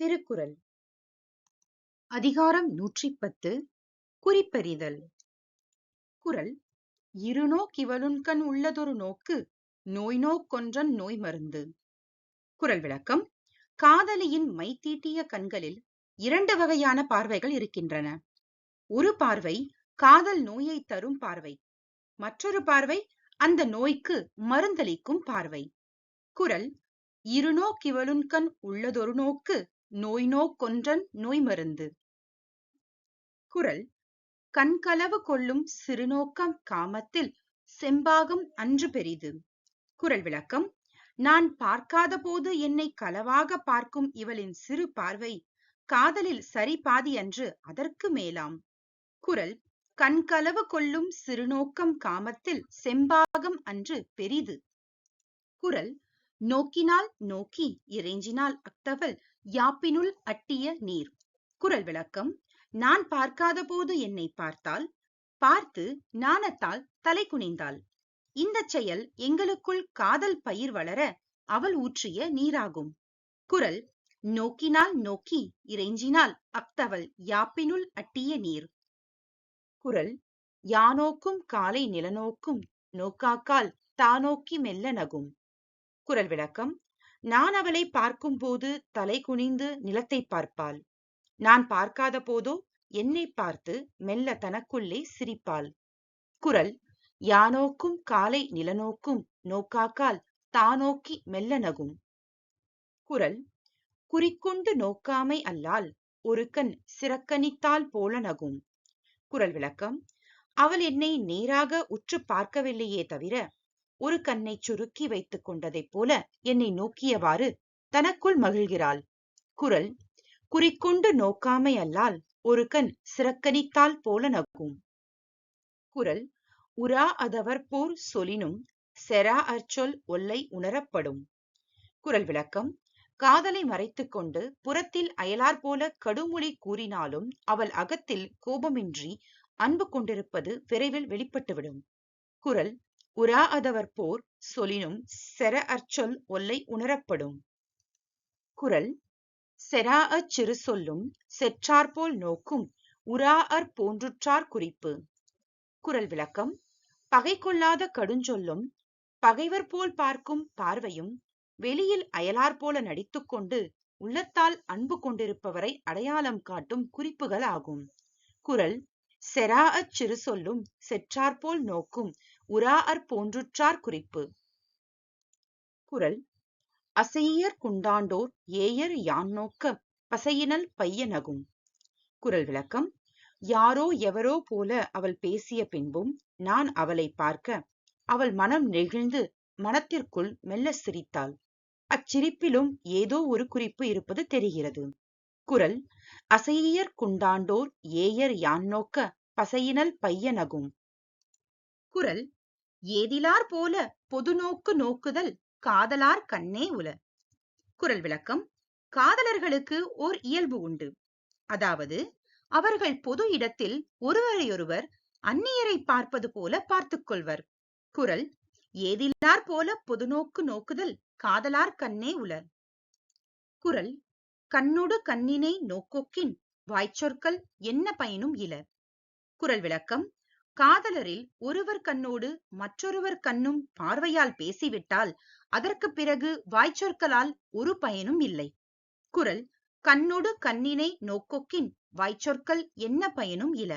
திருக்குறள். அதிகாரம் நூற்றி பத்து குறிப்பறிதல் குரல் இருநோக்கிவலுண்கண் உள்ளதொரு நோக்கு நோய் நோக்கொன்றன் நோய் மருந்து. குரல் விளக்கம் காதலியின் மைத்தீட்டிய கண்களில் இரண்டு வகையான பார்வைகள் இருக்கின்றன. ஒரு பார்வை காதல் நோயை தரும் பார்வை மற்றொரு பார்வை அந்த நோய்க்கு மருந்தளிக்கும் பார்வை. குறள் இருநோக்கிவலுண்கண் உள்ளதொரு நோக்கு நோய் நோக்கொன்றன் நோய் மருந்து. குறள் கண்கலவு கொள்ளும் சிறுநோக்கம் காமத்தில் செம்பாகம் அன்று பெரிது. குரல் விளக்கம் நான் பார்க்காத போது என்னை களவாக பார்க்கும் இவளின் சிறு பார்வை காதலில் சரி பாதி அன்று அதற்கு மேலாம். குரல் கண்களவு கொள்ளும் சிறுநோக்கம் காமத்தில் செம்பாகம் அன்று பெரிது. குரல் நோக்கினால் நோக்கி இறைஞ்சினால் அக்தவள் யாப்பினுள் அட்டிய நீர். குரல் விளக்கம். நான் பார்க்காத போது என்னை பார்த்தால். பார்த்து நாணத்தால் தலை குனிந்தாள். இந்த செயல் எங்களுக்குள் காதல் பயிர் வளர அவள் ஊற்றிய நீராகும். குரல். நோக்கினால் நோக்கி இறைஞ்சினால் அக்தவள் யாப்பினுள் அட்டிய நீர். குரல். யானோக்கும் காலை நிலநோக்கும் நோக்காக்கால் தானோக்கி மெல்ல நகும். குரல் விளக்கம். நான் அவளை பார்க்கும் போது தலை குனிந்து நிலத்தை பார்ப்பாள். நான் பார்க்காத போதோ என்னை பார்த்து மெல்ல தனக்குள்ளே சிரிப்பாள். குரல் யானோக்கும் காலை நிலநோக்கும் நோக்காக்கால் தானோக்கி மெல்ல நகும். குரல் குறிக்கொண்டு நோக்காமை அல்லால் ஒரு கண் சிறக்கணித்தால் போல நகும். குரல் விளக்கம் அவள் என்னை நேராக உற்று பார்க்கவில்லையே தவிர ஒரு கண்ணை சுருக்கி வைத்துக் கொண்டதைப் போல என்னை நோக்கியவாறு தனக்குள் மகிழ்கிறாள். குரல் குறிக்கொண்டு நோக்காமை அல்லால் ஒரு கண் சிறக்கனித்தால் போல நகும். குரல் உரா அதவர் போர் சொலினும் செரா அர்ச்சொல் ஒல்லை உணரப்படும். குரல் விளக்கம் காதலை மறைத்துக் கொண்டு புறத்தில் அயலார் போல கடுமொழி கூறினாலும் அவள் அகத்தில் கோபமின்றி அன்பு கொண்டிருப்பது விரைவில் வெளிப்பட்டுவிடும். குரல் உரா அதவர் போர் சொலினும் செர அற்சொல் ஒல்லை உணரப்படும். குறள் செரா அச்சிறு சொல்லும் செற்றார்போல் நோக்கும் உரா அற் போன்றுற்றார் குறிப்பு குரல் விளக்கம் பகை கொள்ளாத கடுஞ்சொல்லும் பகைவர் போல் பார்க்கும் பார்வையும் வெளியில் அயலார் போல நடித்துக்கொண்டு உள்ளத்தால் அன்பு கொண்டிருப்பவரை அடையாளம் காட்டும் குறிப்புகள் ஆகும் குறள் செரா அச்சிறு சொல்லும் செற்றார்போல் நோக்கும் உராஅர் போன்றுற்றார் குறிப்பு. குரல். அசையர் குண்டாண்டோர் ஏயர் யான் நோக்க பசையினல் பையனகும். குரல் விளக்கம். யாரோ எவரோ போல அவள் பேசிய பின்பும் நான் அவளை பார்க்க அவள் மனம் நெகிழ்ந்து மனத்திற்குள் மெல்ல சிரித்தாள். அச்சிரிப்பிலும் ஏதோ ஒரு குறிப்பு இருப்பது தெரிகிறது. குரல். அசையர் குண்டாண்டோர் ஏயர் யான் நோக்க பசையினல் பையனகும். குரல். ஏதிலார் போல பொது நோக்கு நோக்குதல் காதலார் கண்ணே உல. குரல் விளக்கம் காதலர்களுக்கு ஓர் இயல்பு உண்டு. அதாவது அவர்கள் பொது இடத்தில் ஒருவரையொருவர் அந்நியரை பார்ப்பது போல பார்த்துக் கொள்வர். குரல் ஏதிலார் போல பொதுநோக்கு நோக்குதல் காதலார் கண்ணே உலர் குரல் கண்ணொடு கண்ணினை நோக்கொக்கின் வாய்ச்சொற்கள் என்ன பயனும் இல. குரல் விளக்கம் காதலரில் ஒருவர் கண்ணோடு மற்றொருவர் கண்ணும் பார்வையால் பேசிவிட்டால் அதற்கு பிறகு வாய்ச்சொற்களால் ஒரு பயனும் இல்லை. குரல் கண்ணொடு கண்ணினை நோக்கொக்கின் வாய்ச்சொற்கள் என்ன பயனும் இல?